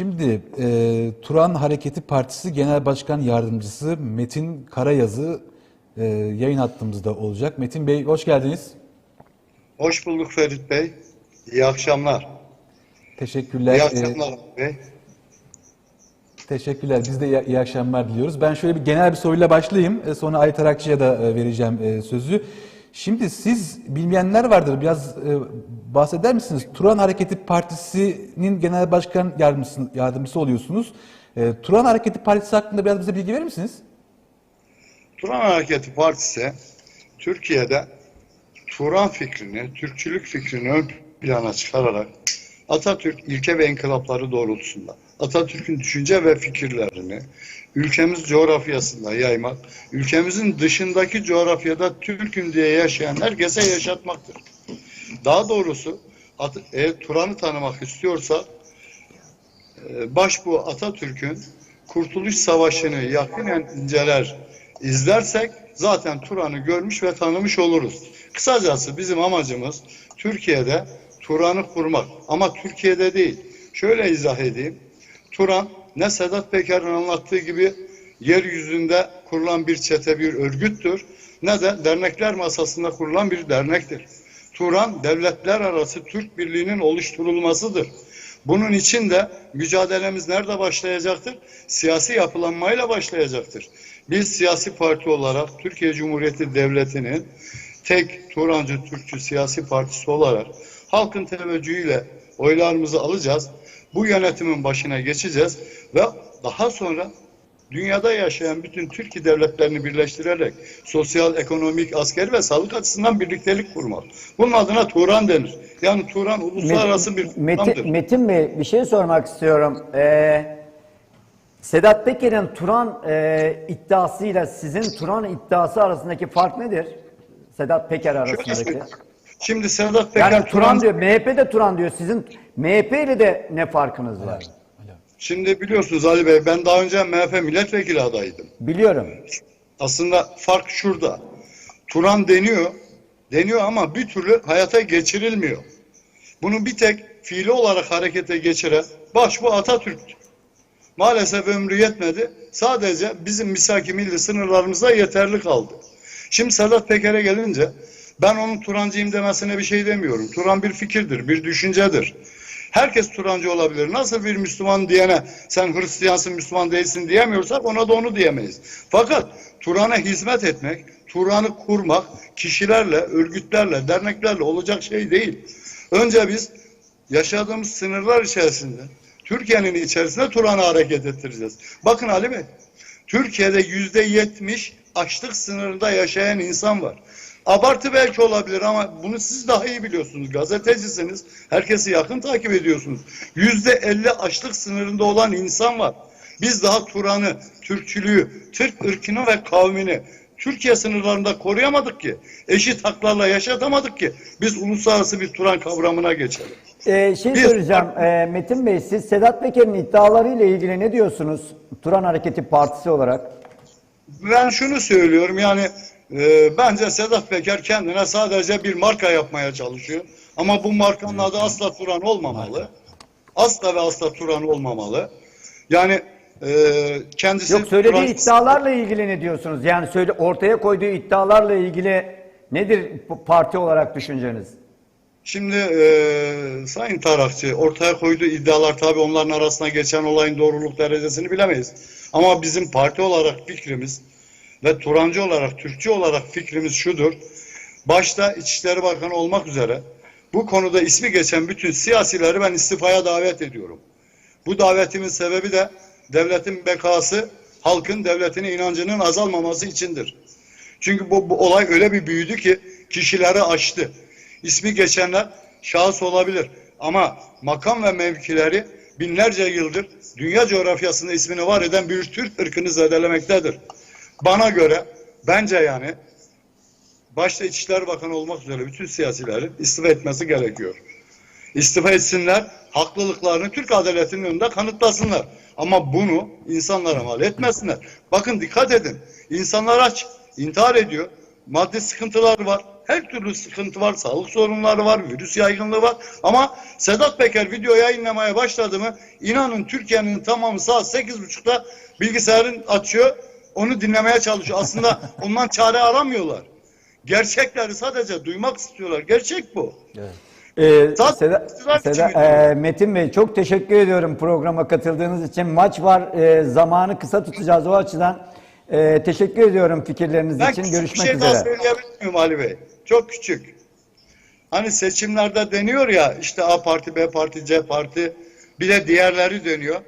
Şimdi e, Turan Hareketi Partisi Genel Başkan Yardımcısı Metin Karayazı e, yayın hattımızda olacak. Metin Bey hoş geldiniz. Hoş bulduk Ferit Bey. İyi akşamlar. Teşekkürler. İyi E, akşamlar Bey. teşekkürler. Biz de iyi, iyi akşamlar diliyoruz. Ben şöyle bir genel bir soruyla başlayayım. E, sonra Ali Tarakçı'ya da e, vereceğim e, sözü. Şimdi siz bilmeyenler vardır. Biraz e, bahseder misiniz? Turan Hareketi Partisi'nin genel başkan yardımcısı, yardımcısı oluyorsunuz. E, Turan Hareketi Partisi hakkında biraz bize bilgi verir misiniz? Turan Hareketi Partisi Türkiye'de Turan fikrini, Türkçülük fikrini ön plana çıkararak Atatürk ilke ve inkılapları doğrultusunda Atatürk'ün düşünce ve fikirlerini ülkemiz coğrafyasında yaymak, ülkemizin dışındaki coğrafyada Türk'üm diye yaşayan herkese yaşatmaktır. Daha doğrusu eğer Turan'ı tanımak istiyorsa e, başbuğ Atatürk'ün Kurtuluş Savaşı'nı yakinen inceler, izlersek zaten Turan'ı görmüş ve tanımış oluruz. Kısacası bizim amacımız Türkiye'de Turan'ı kurmak. Ama Türkiye'de değil. Şöyle izah edeyim. Turan ne Sedat Peker'in anlattığı gibi yeryüzünde kurulan bir çete bir örgüttür ne de dernekler masasında kurulan bir dernektir. Turan devletler arası Türk Birliği'nin oluşturulmasıdır. Bunun için de mücadelemiz nerede başlayacaktır? Siyasi yapılanmayla başlayacaktır. Biz siyasi parti olarak Türkiye Cumhuriyeti Devleti'nin tek Turancı Türkçü siyasi partisi olarak halkın teveccühüyle oylarımızı alacağız. Bu yönetimin başına geçeceğiz ve daha sonra dünyada yaşayan bütün Türkiye devletlerini birleştirerek sosyal, ekonomik, askeri ve sağlık açısından birliktelik kurmak. Bunun adına Turan denir. Yani Turan uluslararası bir Metin. Metin Bey bir şey sormak istiyorum. Ee, Sedat Peker'in Turan e, iddiasıyla sizin Turan iddiası arasındaki fark nedir? Sedat Peker arasındaki. Şimdi Sedat Peker Yani Turan Turan diyor, MHP de Turan diyor. Sizin MHP ile de ne farkınız var? Şimdi biliyorsunuz Ali Bey ben daha önce MHP milletvekili adayıydım. Biliyorum. Aslında fark şurada. Turan deniyor, deniyor ama bir türlü hayata geçirilmiyor. Bunu bir tek fiili olarak harekete geçiren başbu Atatürk'tü. Maalesef ömrü yetmedi. Sadece bizim misaki milli sınırlarımızda yeterli kaldı. Şimdi Sedat Peker'e gelince ben onun Turancıyım demesine bir şey demiyorum. Turan bir fikirdir, bir düşüncedir. Herkes Turancı olabilir. Nasıl bir Müslüman diyene sen Hristiyansın Müslüman değilsin diyemiyorsak ona da onu diyemeyiz. Fakat Turan'a hizmet etmek, Turan'ı kurmak kişilerle, örgütlerle, derneklerle olacak şey değil. Önce biz yaşadığımız sınırlar içerisinde, Türkiye'nin içerisinde Turan'ı hareket ettireceğiz. Bakın Ali Bey, Türkiye'de yüzde yetmiş açlık sınırında yaşayan insan var. Abartı belki olabilir ama bunu siz daha iyi biliyorsunuz. Gazetecisiniz. Herkesi yakın takip ediyorsunuz. Yüzde elli açlık sınırında olan insan var. Biz daha Turan'ı, Türkçülüğü, Türk ırkını ve kavmini Türkiye sınırlarında koruyamadık ki. Eşit haklarla yaşatamadık ki. Biz uluslararası bir Turan kavramına geçelim. Ee, şey Bir- soracağım. Ee, Metin Bey siz Sedat Peker'in iddialarıyla ilgili ne diyorsunuz? Turan Hareketi Partisi olarak. Ben şunu söylüyorum yani e, bence Sedat Peker kendine sadece bir marka yapmaya çalışıyor. Ama bu markanın adı asla Turan olmamalı. Asla ve asla Turan olmamalı. Yani e, kendisi Yok söylediği Turan- iddialarla ilgili ne diyorsunuz? Yani söyle ortaya koyduğu iddialarla ilgili nedir parti olarak düşünceniz? Şimdi e, Sayın Tarakçı ortaya koyduğu iddialar tabii onların arasına geçen olayın doğruluk derecesini bilemeyiz. Ama bizim parti olarak fikrimiz ve Turancı olarak, Türkçü olarak fikrimiz şudur. Başta İçişleri Bakanı olmak üzere bu konuda ismi geçen bütün siyasileri ben istifaya davet ediyorum. Bu davetimin sebebi de devletin bekası, halkın devletine inancının azalmaması içindir. Çünkü bu, bu olay öyle bir büyüdü ki kişileri aştı. İsmi geçenler şahıs olabilir ama makam ve mevkileri binlerce yıldır dünya coğrafyasında ismini var eden bir Türk ırkını zedelemektedir. Bana göre bence yani başta İçişleri Bakanı olmak üzere bütün siyasilerin istifa etmesi gerekiyor. İstifa etsinler, haklılıklarını Türk adaletinin önünde kanıtlasınlar. Ama bunu insanlara mal etmesinler. Bakın dikkat edin, insanlar aç, intihar ediyor, maddi sıkıntılar var. Her türlü sıkıntı var, sağlık sorunları var, virüs yaygınlığı var. Ama Sedat Peker video yayınlamaya başladı mı inanın Türkiye'nin tamamı saat 8.30'da bilgisayarın açıyor. Onu dinlemeye çalışıyor. Aslında ondan çare aramıyorlar. Gerçekleri sadece duymak istiyorlar. Gerçek bu. Ee, Zaten Seda, Seda- e, Metin Bey çok teşekkür ediyorum programa katıldığınız için. Maç var, e, zamanı kısa tutacağız o açıdan. E, teşekkür ediyorum fikirleriniz Ben için. küçük bir Görüşmek şey daha üzere. söyleyebilir miyim Ali Bey? Çok küçük. Hani seçimlerde deniyor ya işte A parti, B parti, C parti bir de diğerleri dönüyor.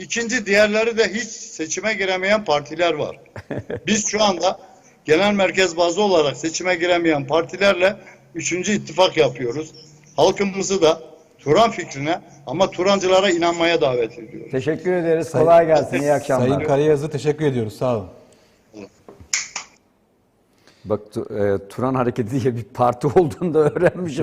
İkinci diğerleri de hiç seçime giremeyen partiler var. Biz şu anda genel merkez bazı olarak seçime giremeyen partilerle üçüncü ittifak yapıyoruz. Halkımızı da Turan fikrine ama Turancılara inanmaya davet ediyoruz. Teşekkür ederiz. Kolay gelsin. İyi akşamlar. Sayın Karayazı teşekkür ediyoruz. Sağ olun. Bak e, Turan Hareketi diye bir parti olduğunu da öğrenmiş